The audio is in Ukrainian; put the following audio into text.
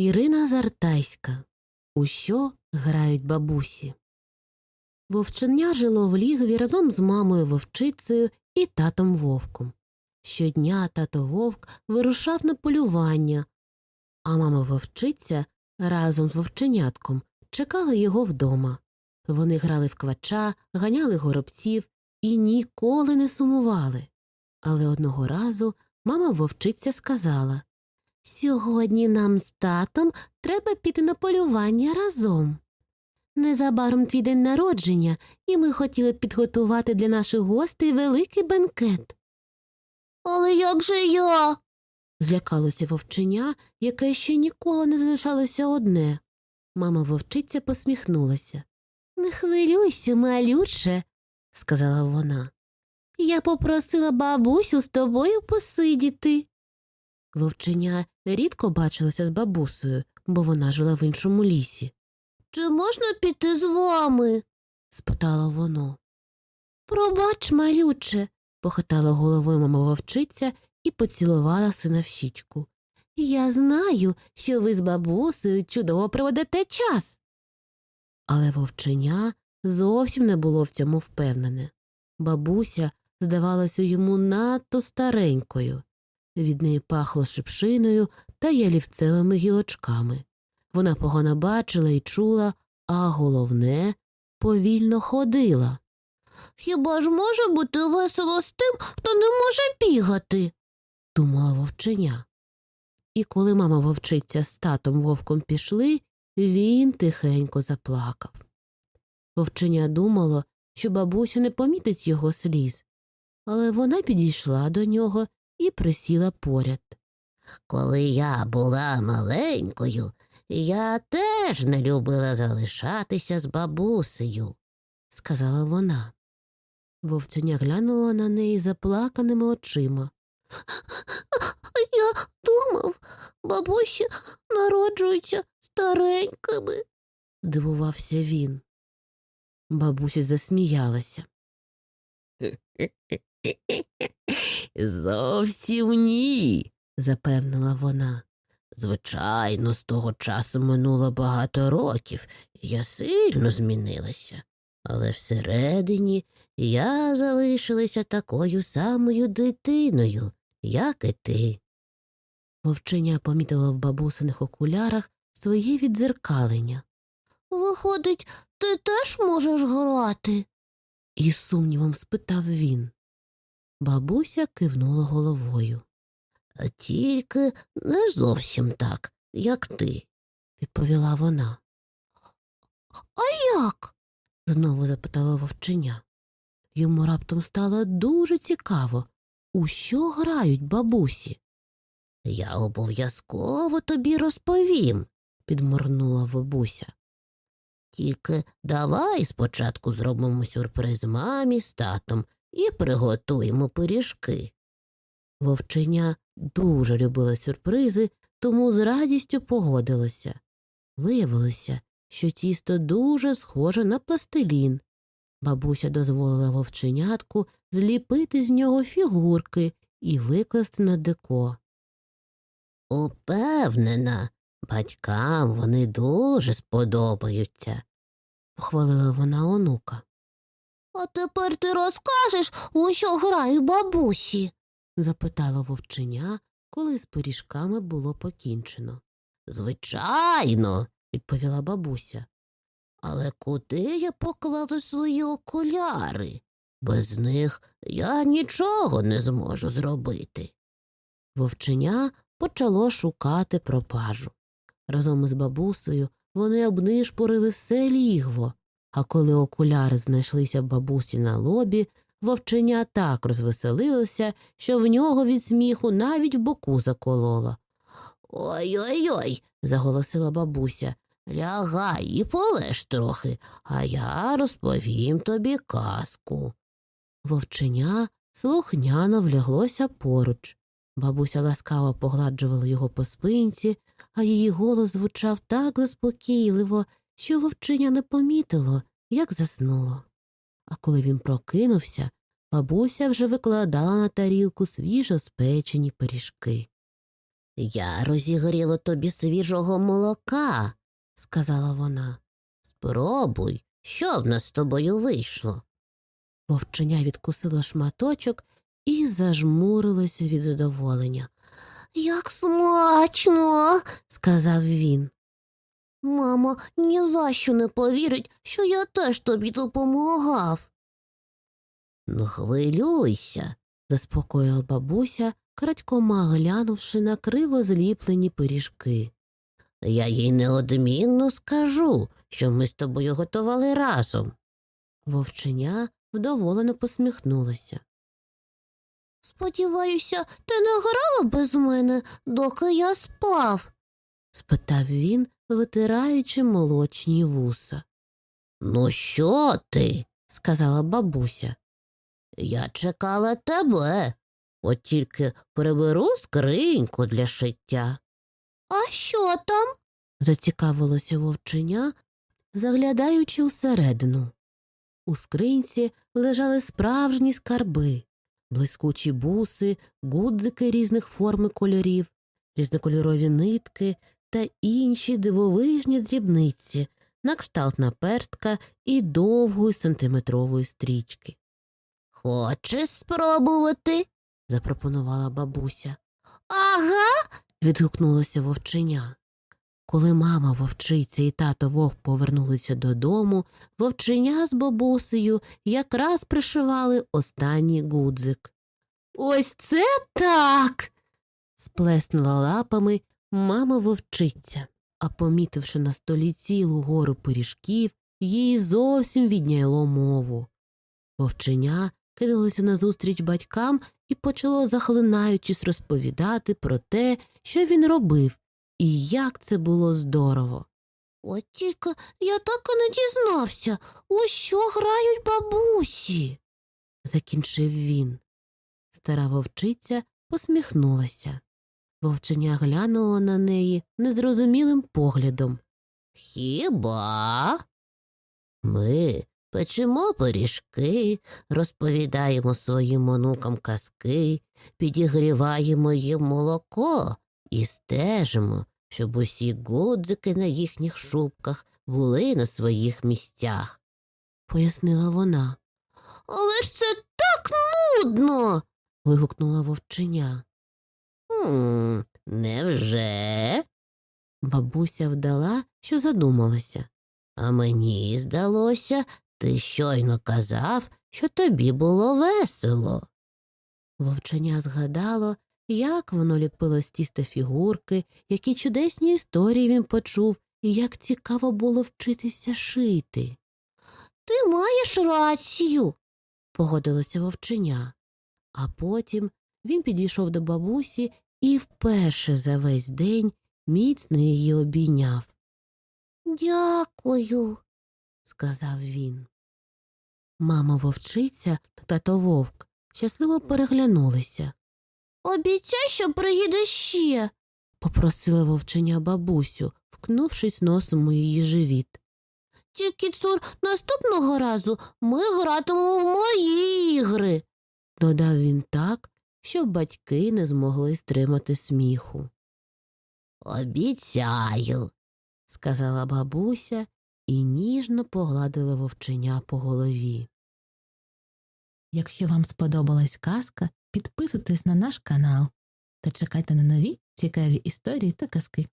Ірина Зартайська. У грають бабусі? Вовчення жило в лігові разом з мамою вовчицею і татом вовком. Щодня тато вовк вирушав на полювання, а мама вовчиця разом з вовченятком чекала його вдома. Вони грали в квача, ганяли горобців і ніколи не сумували. Але одного разу мама вовчиця сказала Сьогодні нам з татом треба піти на полювання разом. Незабаром твій день народження, і ми хотіли підготувати для наших гостей великий бенкет. Але як же я? Злякалося вовченя, яке ще ніколи не залишалося одне. Мама вовчиця посміхнулася. Не хвилюйся, малюче, сказала вона. Я попросила бабусю з тобою посидіти. Вовченя рідко бачилося з бабусею, бо вона жила в іншому лісі. Чи можна піти з вами? спитало воно. Пробач, малюче, похитала головою мама вовчиця і поцілувала сина в щічку. Я знаю, що ви з бабусею чудово проведете час. Але вовченя зовсім не було в цьому впевнене. Бабуся здавалася йому надто старенькою. Від неї пахло шипшиною та ялівцевими гілочками. Вона погано бачила і чула, а головне повільно ходила. Хіба ж може бути весело з тим, хто не може бігати? думала вовченя. І коли мама вовчиця з татом вовком пішли, він тихенько заплакав. Вовченя думало, що бабуся не помітить його сліз, але вона підійшла до нього і присіла поряд. Коли я була маленькою, я теж не любила залишатися з бабусею. сказала вона. Вовценя глянула на неї заплаканими очима. Я думав, бабусі народжуються старенькими. здивувався він. Бабуся засміялася. Зовсім ні, запевнила вона. Звичайно, з того часу минуло багато років, і я сильно змінилася. Але всередині я залишилася такою самою дитиною, як і ти. Вовченя помітила в бабусиних окулярах своє віддзеркалення. Виходить, ти теж можеш грати? І з сумнівом спитав він. Бабуся кивнула головою. Тільки не зовсім так, як ти. Відповіла вона. А як? Знову запитала вовченя. Йому раптом стало дуже цікаво, у що грають бабусі. Я обов'язково тобі розповім, підморгнула бабуся. Тільки давай спочатку зробимо сюрприз мамі з татом і приготуємо пиріжки. Вовченя дуже любила сюрпризи, тому з радістю погодилося. Виявилося, що тісто дуже схоже на пластилін. Бабуся дозволила вовченятку зліпити з нього фігурки і викласти на деко. Упевнена, батькам вони дуже сподобаються. похвалила вона онука. А тепер ти розкажеш, у що грають бабусі? запитала вовченя, коли з пиріжками було покінчено. Звичайно, відповіла бабуся. але куди я покладу свої окуляри? Без них я нічого не зможу зробити. Вовченя почало шукати пропажу. Разом із бабусею вони обнишпорили все лігво, а коли окуляри знайшлися в бабусі на лобі, вовченя так розвеселилося, що в нього від сміху навіть в боку закололо. Ой-ой ой, заголосила бабуся. Лягай і полеж трохи, а я розповім тобі казку. Вовченя слухняно вляглося поруч. Бабуся ласкаво погладжувала його по спинці, а її голос звучав так заспокійливо, що вовчиня не помітило, як заснуло. А коли він прокинувся, бабуся вже викладала на тарілку свіжо спечені пиріжки. Я розігріла тобі свіжого молока, сказала вона. спробуй, що в нас з тобою вийшло. Вовченя відкусило шматочок і зажмурилося від задоволення. Як смачно, сказав він. Мама ні за що не повірить, що я теж тобі допомагав. Не хвилюйся, заспокоїла бабуся, крадькома глянувши на криво зліплені пиріжки. я їй неодмінно скажу, що ми з тобою готували разом. Вовченя вдоволено посміхнулося. Сподіваюся, ти не грала без мене, доки я спав. спитав він, витираючи молочні вуса. Ну, що ти? сказала бабуся. Я чекала тебе. От тільки приберу скриньку для шиття. А що там? зацікавилося вовченя, заглядаючи всередину. У скринці лежали справжні скарби, блискучі буси, гудзики різних форм і кольорів, різнокольорові нитки та інші дивовижні дрібниці, на кшталт наперстка і довгої сантиметрової стрічки. Хочеш спробувати? запропонувала бабуся. Ага. відгукнулося вовченя. Коли мама вовчиця і тато вовк повернулися додому, вовченя з бабусею якраз пришивали останній гудзик. Ось це так. сплеснула лапами мама вовчиця, а помітивши на столі цілу гору пиріжків, їй зовсім відняло мову. Вовченя кинулося назустріч батькам і почало захлинаючись розповідати про те, що він робив, і як це було здорово. От тільки я так і не дізнався, у що грають бабусі. закінчив він. Стара вовчиця посміхнулася. Вовченя глянула на неї незрозумілим поглядом. Хіба? Ми печемо пиріжки, розповідаємо своїм онукам казки, підігріваємо їм молоко і стежимо, щоб усі гудзики на їхніх шубках були на своїх місцях. пояснила вона. Але ж це так нудно. вигукнула вовченя. Хм, невже? Бабуся вдала, що задумалася. А мені здалося, ти щойно казав, що тобі було весело. Вовченя згадало, як воно ліпило з тіста фігурки, які чудесні історії він почув, і як цікаво було вчитися шити. Ти маєш рацію. Погодилося вовченя. А потім він підійшов до бабусі і вперше за весь день міцно її обійняв, Дякую. сказав він. Мама вовчиця та тато вовк щасливо переглянулися. Обіцяй, що приїдеш ще. попросила вовченя бабусю, вкнувшись носом у її живіт. Тільки цур наступного разу ми гратимемо в мої ігри. Додав він так, щоб батьки не змогли стримати сміху. Обіцяю. сказала бабуся і ніжно погладила вовченя по голові. Якщо вам сподобалась казка, підписуйтесь на наш канал та чекайте на нові цікаві історії та казки.